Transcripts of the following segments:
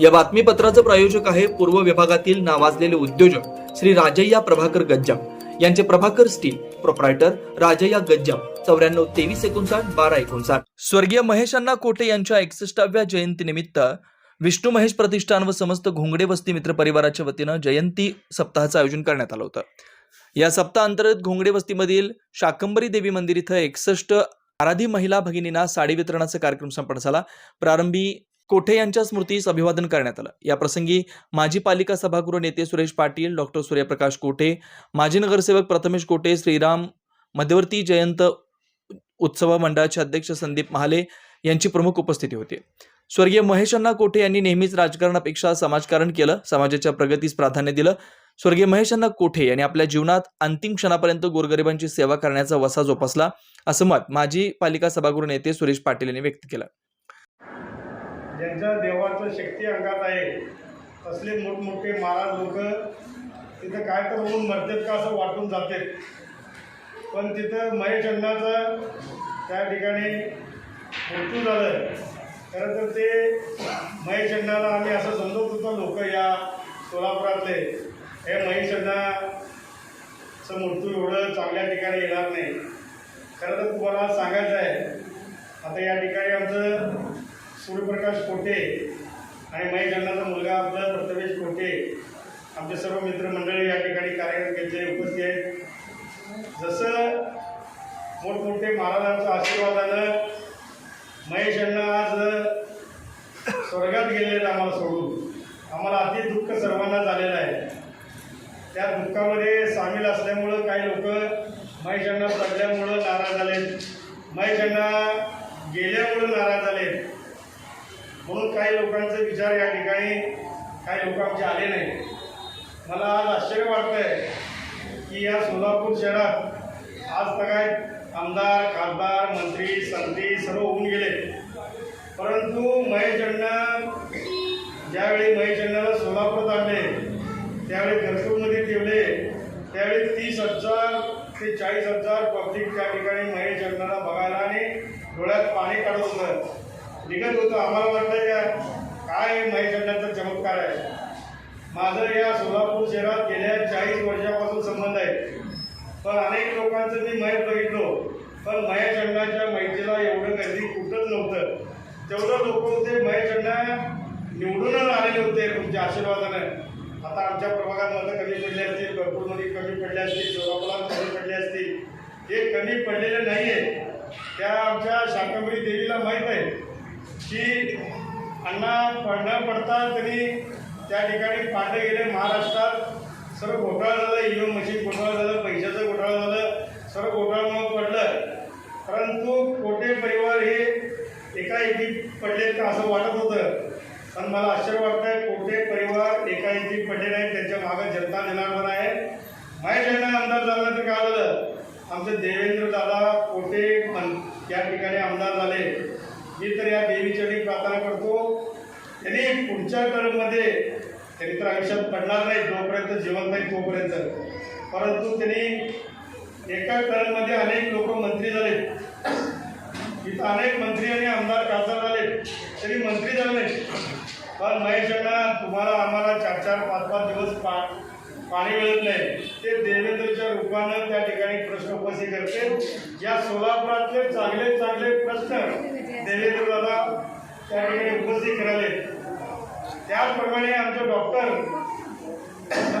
या बातमीपत्राचं प्रायोजक आहे पूर्व विभागातील नावाजलेले उद्योजक श्री राजय्या प्रभाकर गज्जाम. यांचे प्रभाकर स्टील प्रोप्रायटर राजय्या गज्जाम. चौऱ्याण्णव तेवीस एकोणसाठ बारा एकोणसाठ. स्वर्गीय महेशांना कोटे यांच्या एकसष्टाव्या जयंतीनिमित्त विष्णू महेश प्रतिष्ठान व समस्त घोंगडे वस्ती मित्र परिवाराच्या वतीनं जयंती सप्ताहाचं आयोजन करण्यात आलं होतं. या सप्ताहांतर्गत घोंगडे वस्तीमधील शाकंबरी देवी मंदिर इथं एकसष्ट आराधी महिला भगिनींना साडी वितरणाचा कार्यक्रम संपन्न झाला. प्रारंभी कोठे यांच्या स्मृतीस अभिवादन करण्यात आलं? या प्रसंगी माजी पालिका सभागृह नेते सुरेश पाटील डॉक्टर सूर्यप्रकाश कोठे माजी नगरसेवक प्रथमेश कोठे श्रीराम मध्यवर्ती जयंत उत्सव मंडळाचे अध्यक्ष संदीप महाले यांची प्रमुख उपस्थिती होती. स्वर्गीय महेशांना कोठे यांनी नेहमीच राजकारणापेक्षा समाजकारण केलं समाजाच्या प्रगतीस प्राधान्य दिलं. स्वर्गीय महेशांना कोठे यांनी आपल्या जीवनात अंतिम क्षणापर्यंत गोरगरिबांची सेवा करण्याचा वसा जोपासला असं मत माजी पालिका सभागृह नेते सुरेश पाटील यांनी व्यक्त केलं. ज्यांच्या देवाचं शक्ती अंगात आहे. असले मोठमोठे महाराज लोक तिथं काय तर होऊन मरतात का असं वाटून जाते. पण तिथं महेश अण्णाचं त्या ठिकाणी मृत्यू झालं. खरं तर ते महेश अण्णाला आम्ही असं समजत होतो लोक या सोलापुरातले. हे महेश अण्णाचं मृत्यू एवढं चांगल्या ठिकाणी येणार नाही. खरं तर तुम्हाला सांगायचं आहे. आता या ठिकाणी आमचं सूर्यप्रकाश कोटे आणि महेश अण्णाचा मुलगा आपला प्रथमेश कोटे आमचे सर्व मित्रमंडळी या ठिकाणी कार्यरत घेतले उपस्थित आहेत. जसं मोठमोठे महाराजांचं आशीर्वादानं महेश अण्णा आज स्वर्गात गेलेले आहेत आम्हाला सोडून. आम्हाला अति दुःख सर्वांना झालेलं आहे. त्या दुःखामध्ये सामील असल्यामुळं काही लोक महेश अण्णा पडल्यामुळं नाराज झालेत. महेश अण्णा गेल्यामुळं नाराज झालेत. म्हणून काही लोकांचे विचार या ठिकाणी काही लोक आमचे आले नाही. मला आज आश्चर्य वाटतंय की या सोलापूर शहरात आज काय आमदार खासदार मंत्री संत्री सर्व होऊन गेले. परंतु महेश ज्यावेळी महेश सोलापूरात आणले त्यावेळी घरसूरमध्ये ठेवले त्यावेळी तीस हजार ते चाळीस हजार पब्लिक त्या ठिकाणी महेश अण्णाला बघायला आणि डोळ्यात पाणी काढत होतं. निघत होतो. आम्हाला वाटलं का काय महेश चमत्कार आहे? माझं या सोलापूर शहरात गेल्या चाळीस वर्षापासून संबंध आहे. पण अनेक लोकांचं मी महेश बघितलो. पण महेश अण्णाच्या मैत्रीला एवढं कधी कुठंच नव्हतं. तेवढं लोक होते. महेश निवडूनच आलेले होते तुमच्या आशीर्वादानं. आता आमच्या प्रभागात कमी पडली असतील भरपूरमध्ये कमी पडले असतील सोलापुरात कमी पडले असतील. हे कमी पडलेले नाही आहे त्या आमच्या शाकंबरी देवीला माहीत आहे. की अण्णा पांढर पडतात तरी त्या ठिकाणी पांढरे गेले महाराष्ट्रात. सर्व घोटाळा झालं ईव्हीएम मशीन घोटाळा झालं पैशाचं घोटाळा झालं सर्व घोटाळ्यामुळे पडलं. परंतु कोटे परिवार हे एकाएकी पडले का असं वाटत होतं? पण मला आश्चर्य वाटतंय कोटे परिवार एकाएकी पडले नाही त्यांच्या मागं जनता जनार्दन आहे. महेश यांना आमदार झालं तर काय झालं? आमचे देवेंद्र दादा कोटे पण या ठिकाणी आमदार झाले. मी तर या देवीचरणी प्रार्थना करतो. त्यांनी पुढच्या टर्ममध्ये त्यांनी तर आयुष्यात पडणार नाही जोपर्यंत जिवंत नाही तोपर्यंत. परंतु त्यांनी एका टर्ममध्ये अनेक लोक मंत्री झाले. इथं अनेक मंत्री आणि आमदार खासदार झाले तरी मंत्री झाले नाही पण महेश अण्णा तुम्हाला आम्हाला चार चार पाच पाच दिवस पा पाणी मिळत नाही. ते देवेंद्रच्या रूपानं त्या ठिकाणी प्रश्न उपस्थित करते. या सोलापुरातले चांगले चांगले प्रश्न देवेंद्र दादा त्या ठिकाणी उपस्थित कराले त्याचप्रमाणे आमचे डॉक्टर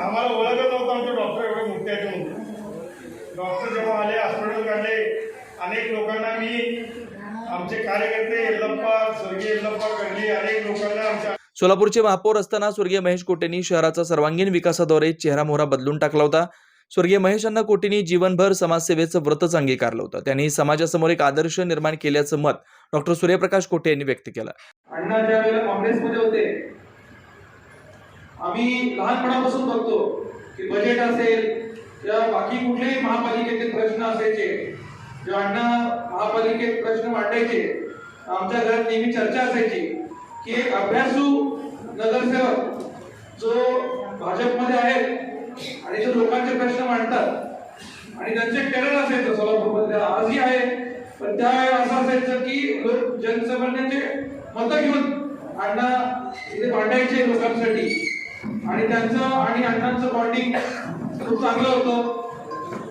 आम्हाला ओळखत नव्हतं आमचे डॉक्टर एवढे मोठे आहेत म्हणून. डॉक्टर जेव्हा आले हॉस्पिटल काढले अनेक लोकांना मी आमचे कार्यकर्ते यल्लप्पा स्वर्गीय यल्लप्पा कडली अनेक लोकांना आमच्या सोलापूरचे महापौर असताना स्वर्गीय महेश कोटेंनी शहराचा सर्वांगीण विकासाद्वारे चेहरामोहरा बदलून टाकला होता. स्वर्गीय महेशांना कोटींनी जीवनभर समाजसेवेचं व्रतच अंगीकारलं होतं. त्यांनी समाजासमोर एक आदर्श निर्माण केल्याचं मत डॉक्टर सूर्यप्रकाश कोटे यांनी व्यक्त केलं. अण्णा ज्या वेळेला काँग्रेसमध्ये होते आम्ही लहानपणापासून बघतो की बजेट असेल किंवा बाकी कुठलेही महापालिकेचे प्रश्न असायचे जेव्हा अण्णा महापालिकेत प्रश्न मांडायचे आमच्या घरात नेहमी चर्चा असायची की एक अभ्यासू नगरसेवक जो भाजपमध्ये आहे आणि जो लोकांचे प्रश्न मांडतात आणि त्यांचे टेरर असायचं सोलापूरमध्ये. आजही आहे पण त्यावेळेला असं असायचं की लोक जनसामान्यांचे मतं घेऊन अण्णा इथे मांडायचे लोकांसाठी. आणि त्यांचं आणि अण्णांचं बॉन्डिंग खूप चांगलं होतं.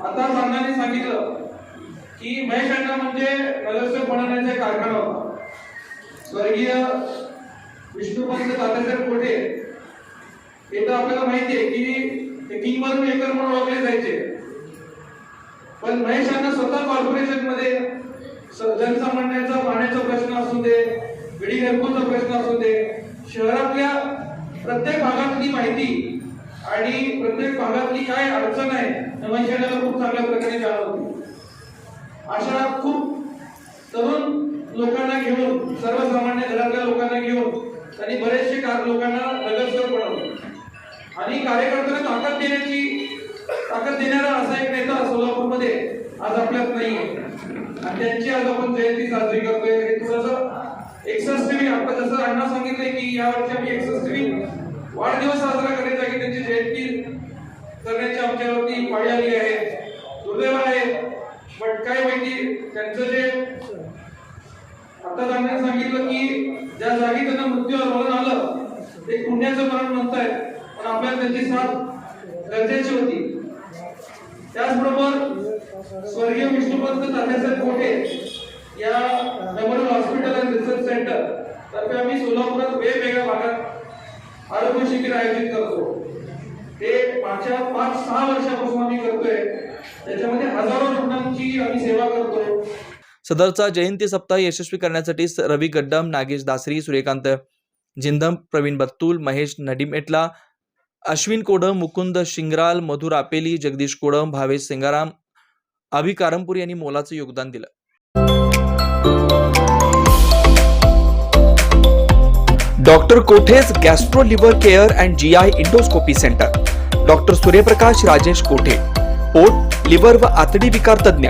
आता अण्णांनी सांगितलं की महेश अण्णा म्हणजे नगरसेवक बनवण्याचा कारखाना होता. स्वर्गीय विष्णुपंत तात्यासाहेब कोठे? हे तर आपल्याला माहिती आहे की ते किंग मेकर एकर म्हणून ओळखले जायचे. पण महेश स्वतः कॉर्पोरेशनमध्ये जनसामान्यांचा पाण्याचा प्रश्न असू दे विडी घरकुलचा प्रश्न असू दे शहरातल्या प्रत्येक भागातली माहिती आणि प्रत्येक भागातली काय अडचण आहे हे महेश खूप चांगल्या प्रकारे जाणत अशा खूप तरुण लोकांना घेऊन सर्वसामान्य घरातल्या लोकांना घेऊन त्यांनी बरेचसे लोकांना नगरसेवक बनवले आणि कार्यकर्त्यांना ताकद देण्याची ताकद देणारा असा एक नेता सोलापूरमध्ये आज आपल्यात नाही आणि त्यांची आज आपण जयंती साजरी करतोय. हे थोडस एकसष्टवी आता जसं अण्णा सांगितलंय की या वर्षी आम्ही एकसष्टवी वाढदिवस साजरा करायचा की त्यांची जयंती करण्याची आमच्यावरती पाळी आली आहे. दुर्दैव आहे. पण काय माहिती त्यांचं जे आता त्यांनी सांगितलं की ज्या जागी त्यांना मृत्यू मरण आलं ते पुण्याचं मरण म्हणताय पण आपल्याला त्यांची साथ गरजेची होती. त्याचबरोबर स्वर्गीय विष्णुपंत तात्यासाहेब कोठे या memorial hospital and research centre तर्फे आम्ही सोलापुरात वेगवेगळ्या भागात आरोग्य शिबिर आयोजित करतो. ते मागच्या पाच सहा वर्षापासून आम्ही करतोय. त्याच्यामध्ये हजारो रुग्णांची आम्ही सेवा करतो सदरचा जयंती सप्ताह यशस्वी करण्यासाठी रवी गड्डम नागेश दासरी सूर्यकांत जिंदम प्रवीण बत्तूल महेश नडीमेटला अश्विन कोडम मुकुंद शिंगराल मधुर आपेली जगदीश कोडम भावेश सिंगाराम अभि कारमपूर यांनी मोलाचं योगदान दिलं. Doctor Kothe's gastro liver care and G I endoscopy centre. Doctor Suryaprakash Rajesh Kothe. पोट लिव्हर व आतडी विकार तज्ज्ञ.